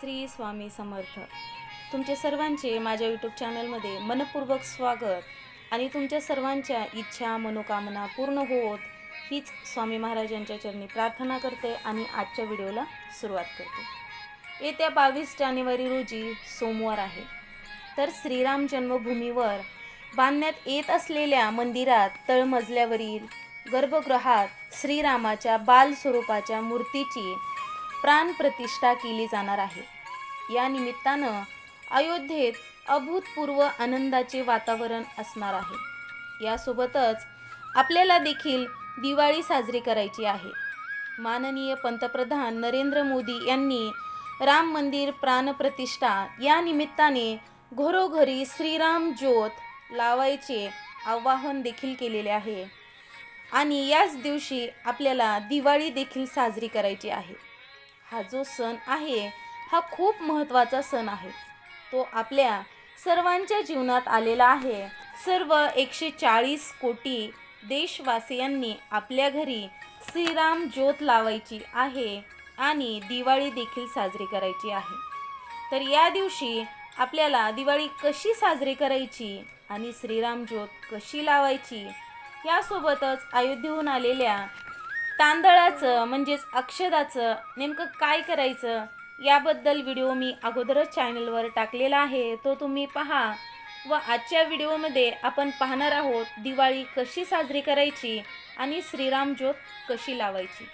श्री स्वामी समर्थ. तुमचे सर्वांचे माझ्या यूट्यूब चॅनलमध्ये मनपूर्वक स्वागत आणि तुमच्या सर्वांच्या इच्छा मनोकामना पूर्ण होत हीच स्वामी महाराजांच्या चरणी प्रार्थना करते आणि आजच्या व्हिडिओला सुरुवात करते. येत्या बावीस जानेवारी रोजी सोमवार आहे. तर श्रीराम जन्मभूमीवर बांधण्यात येत असलेल्या मंदिरात तळमजल्यावरील गर्भगृहात श्रीरामाच्या बाल स्वरूपाच्या मूर्तीची प्राणप्रतिष्ठा केली जाणार आहे. या निमित्तानं अयोध्येत अभूतपूर्व आनंदाचे वातावरण असणार आहे. यासोबतच आपल्याला देखील दिवाळी साजरी करायची आहे. माननीय पंतप्रधान नरेंद्र मोदी यांनी राम मंदिर प्राणप्रतिष्ठा या निमित्ताने घरोघरी श्रीराम ज्योत लावायचे आवाहन देखील केलेले आहे. आणि याच दिवशी आपल्याला दिवाळी देखील साजरी करायची आहे. हा जो सण आहे हा खूप महत्त्वाचा सण आहे. तो आपल्या सर्वांच्या जीवनात आलेला आहे. सर्व एकशे चाळीस कोटी देशवासियांनी आपल्या घरी श्रीराम ज्योत लावायची आहे आणि दिवाळी देखील साजरी करायची आहे. तर या दिवशी आपल्याला दिवाळी कशी साजरी करायची आणि श्रीराम ज्योत कशी लावायची यासोबतच अयोध्येहून आलेल्या तांदळाचं म्हणजेच अक्षदाचं नेमकं काय करायचं? याबद्दल व्हिडिओ मी अगोदरच चॅनलवर टाकलेला आहे. तो तुम्ही पहा. व आजच्या व्हिडिओमध्ये आपण पाहणार आहोत दिवाळी कशी साजरी करायची आणि श्रीराम ज्योत कशी लावायची.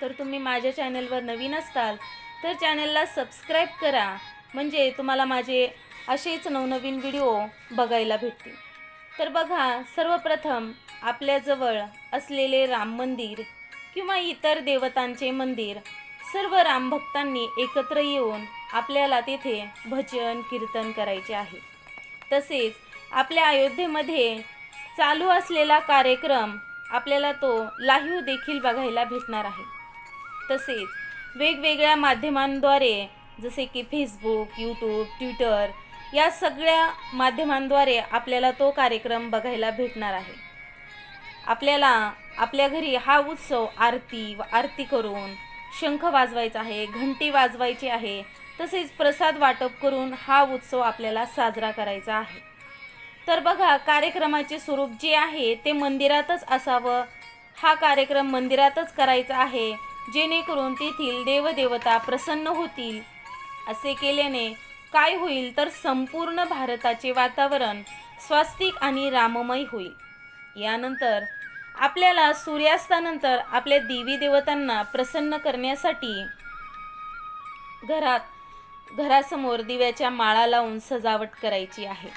तर तुम्ही माझ्या चॅनलवर नवीन असताल तर चॅनलला सबस्क्राईब करा. म्हणजे तुम्हाला माझे असेच नवनवीन व्हिडिओ बघायला भेटतील. तर बघा सर्वप्रथम आपल्याजवळ असलेले राम मंदिर किंवा इतर देवतांचे मंदिर सर्व रामभक्तांनी एकत्र येऊन आपल्याला तेथे भजन कीर्तन करायचे आहे. तसेच आपल्या अयोध्येमध्ये चालू असलेला कार्यक्रम आपल्याला तो लाईव्ह देखील बघायला भेटणार आहे. तसेच वेगवेगळ्या माध्यमांद्वारे जसे की फेसबुक यूट्यूब ट्विटर या सगळ्या माध्यमांद्वारे आपल्याला तो कार्यक्रम बघायला भेटणार आहे. आपल्याला आपल्या घरी हा उत्सव आरती व आरती करून शंख वाजवायचा आहे घंटी वाजवायची आहे तसेच प्रसाद वाटप करून हा उत्सव आपल्याला साजरा करायचा आहे. तर बघा कार्यक्रमाचे स्वरूप जे आहे ते मंदिरातच असावं. हा कार्यक्रम मंदिरातच करायचा आहे. जेणेकरून तेथील देवदेवता प्रसन्न होतील. असे केल्याने काय होईल तर संपूर्ण भारताचे वातावरण स्वास्तिक आणि राममय होईल. यानंतर आपल्याला सूर्यास्तानंतर आपल्या देवी देवतांना प्रसन्न करण्यासाठी घरात घरासमोर दिव्याच्या माळा लावून सजावट करायची आहे.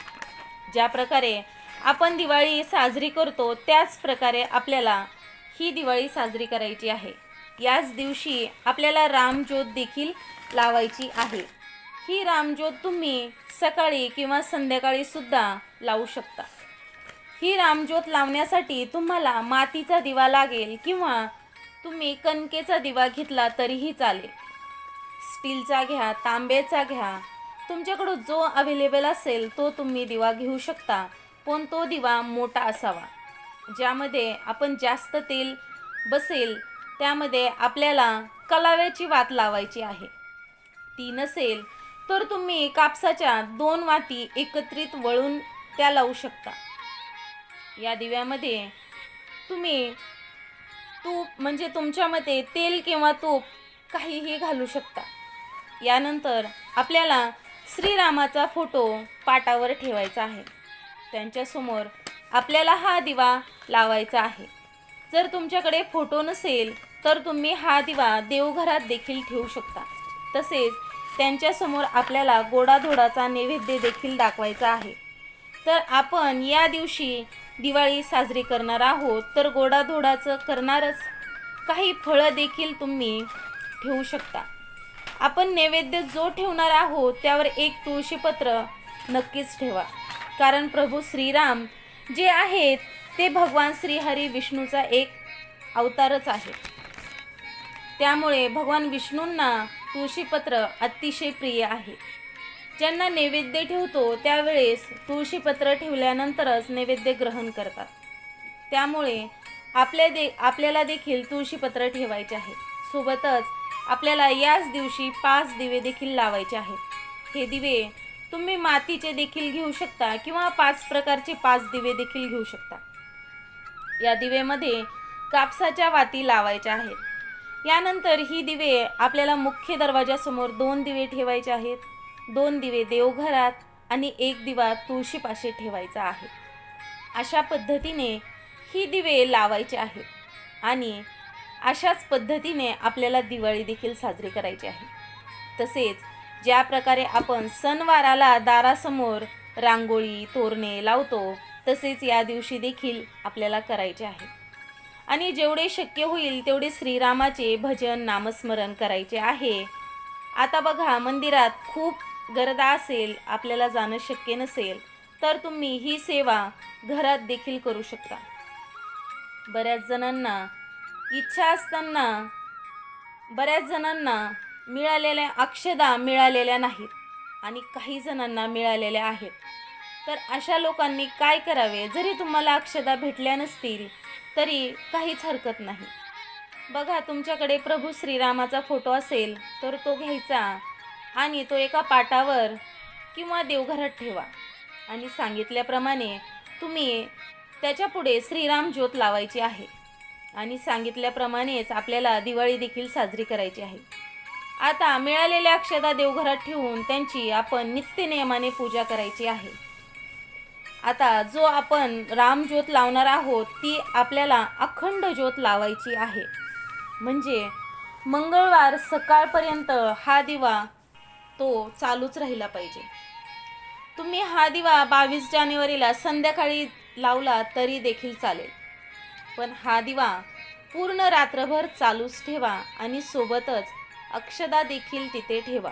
ज्या प्रकारे आपण दिवाळी साजरी करतो त्याच प्रकारे आपल्याला ही दिवाळी साजरी करायची आहे. याच दिवशी आपल्याला रामज्योत देखील लावायची आहे. ही रामज्योत तुम्ही सकाळी किंवा संध्याकाळी सुद्धा लावू शकता. ही रामज्योत लावण्यासाठी तुम्हाला मातीचा दिवा लागेल किंवा तुम्ही कणकेचा दिवा घेतला तरीही चालेल. स्टीलचा घ्या तांब्याचा घ्या तुमच्याकडं जो अवेलेबल असेल तो तुम्ही दिवा घेऊ शकता पण तो दिवा मोठा असावा. ज्यामध्ये आपण जास्त तेल बसेल त्यामध्ये आपल्याला कलाव्याची वात लावायची आहे. ती नसेल तर तुम्ही कापसाच्या दोन वाती एकत्रित वळून त्या लावू शकता. या दिव्यामध्ये तुम्ही तूप म्हणजे तुमच्या मते तेल किंवा तूप काहीही घालू शकता. यानंतर आपल्याला श्रीरामाचा फोटो पाटावर ठेवायचा आहे. त्यांच्यासमोर आपल्याला हा दिवा लावायचा आहे. जर तुमच्याकडे फोटो नसेल तर तुम्ही हा दिवा देवघरात देखील ठेवू शकता. तसेच त्यांच्यासमोर आपल्याला गोडाधोडाचा नैवेद्य देखील दाखवायचा आहे. तर आपण या दिवशी दिवाळी साजरी करणार आहोत. तर गोडाधोडाचं करणारच काही फळं देखील तुम्ही ठेवू शकता. आपण नैवेद्य जो ठेवणार आहोत त्यावर एक तुळशीपत्र नक्कीच ठेवा. कारण प्रभू श्रीराम जे आहेत ते भगवान श्रीहरी विष्णूचा एक अवतारच आहे त्यामुळे भगवान विष्णूंना तुळशीपत्र अतिशय प्रिय आहे. ज्यांना नैवेद्य ठेवतो त्यावेळेस तुळशीपत्र ठेवल्यानंतरच नैवेद्य ग्रहण करतात. त्यामुळे आपल्या दे आपल्याला देखील तुळशीपत्र ठेवायचे आहे. सोबतच आपल्याला याच दिवशी पाच दिवे देखील लावायचे आहेत हे दिवे तुम्ही मातीचे देखील घेऊ शकता किंवा पाच प्रकारचे पाच दिवे देखील घेऊ शकता. या दिवेमध्ये कापसाच्या वाती लावायच्या आहेत. यानंतर ही दिवे आपल्याला मुख्य दरवाजासमोर दोन दिवे ठेवायचे आहेत. दोन दिवे देवघरात आणि एक दिवा तुळशीपाशी ठेवायचा आहे. अशा पद्धतीने ही दिवे लावायचे आहेत आणि अशाच पद्धतीने आपल्याला दिवाळी देखील साजरी करायची आहे. तसेच ज्या प्रकारे आपण सणवाराला दारासमोर रांगोळी तोरणे लावतो तसेच या दिवशी देखील आपल्याला करायचे आहे. आणि जेवढे शक्य होईल तेवढे श्रीरामाचे भजन नामस्मरण करायचे आहे. आता बघा मंदिरात खूप गर्दा असेल आपल्याला जाणं शक्य नसेल तर तुम्ही ही सेवा घरात देखील करू शकता. बऱ्याच जणांना इच्छा असताना बऱ्याच जणांना मिळालेल्या अक्षदा मिळालेल्या नाहीत आणि काही जणांना मिळालेल्या आहेत. तर अशा लोकांनी काय करावे? जरी तुम्हाला अक्षदा भेटल्या नसतील तरी काहीच हरकत नाही. बघा तुमच्याकडे प्रभू श्रीरामाचा फोटो असेल तर तो घ्यायचा आणि तो एका पाटावर किंवा देवघरात ठेवा. आणि सांगितल्याप्रमाणे तुम्ही त्याच्यापुढे श्रीराम ज्योत लावायची आहे. आणि सांगितल्याप्रमाणेच आपल्याला दिवाळी देखील साजरी करायची आहे. आता मिळालेल्या अक्षदा देवघरात ठेवून त्यांची आपण नित्यनियमाने पूजा करायची आहे. आता जो आपण रामज्योत लावणार आहोत ती आपल्याला अखंड ज्योत लावायची आहे. म्हणजे मंगळवार सकाळपर्यंत हा दिवा तो चालूच राहिला पाहिजे. तुम्ही हा दिवा बावीस जानेवारीला संध्याकाळी लावला तरी देखील चालेल. पण हा दिवा पूर्ण रात्रभर चालूच ठेवा आणि सोबतच अक्षदा देखील तिथे ठेवा.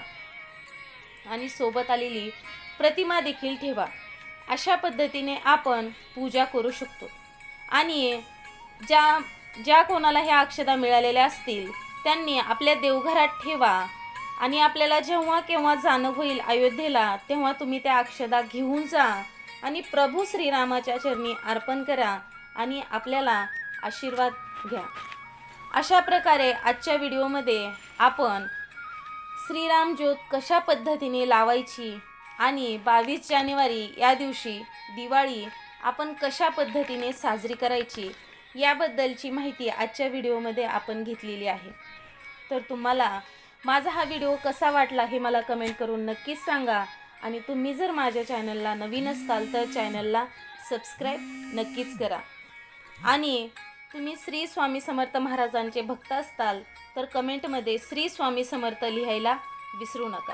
आणि सोबत आलेली प्रतिमा देखील ठेवा. अशा पद्धतीने आपण पूजा करू शकतो. आणि ज्या ज्या कोणाला ह्या अक्षदा मिळालेल्या असतील त्यांनी आपल्या देवघरात ठेवा. आणि आपल्याला जेव्हा केव्हा जाणं होईल अयोध्येला तेव्हा तुम्ही त्या अक्षदा घेऊन जा. आणि प्रभू श्रीरामाच्या चरणी अर्पण करा आणि आपल्याला आशीर्वाद घ्या. अशा प्रकारे आजच्या व्हिडिओमध्ये आपण श्रीराम ज्योत कशा पद्धतीने लावायची आणि बावीस जानेवारी या दिवशी दिवाळी आपण कशा पद्धतीने साजरी करायची याबद्दलची माहिती आजच्या व्हिडिओमध्ये आपण घेतलेली आहे. तर तुम्हाला माझा हा व्हिडिओ कसा वाटला हे मला कमेंट करून नक्कीच सांगा आणि तुम्ही जर माझ्या चॅनलला नवीन असाल तर चॅनलला सबस्क्राईब नक्कीच करा. आणि तुम्ही श्री स्वामी समर्थ महाराजांचे भक्त असताल तर कमेंटमध्ये श्री स्वामी समर्थ लिहायला विसरू नका.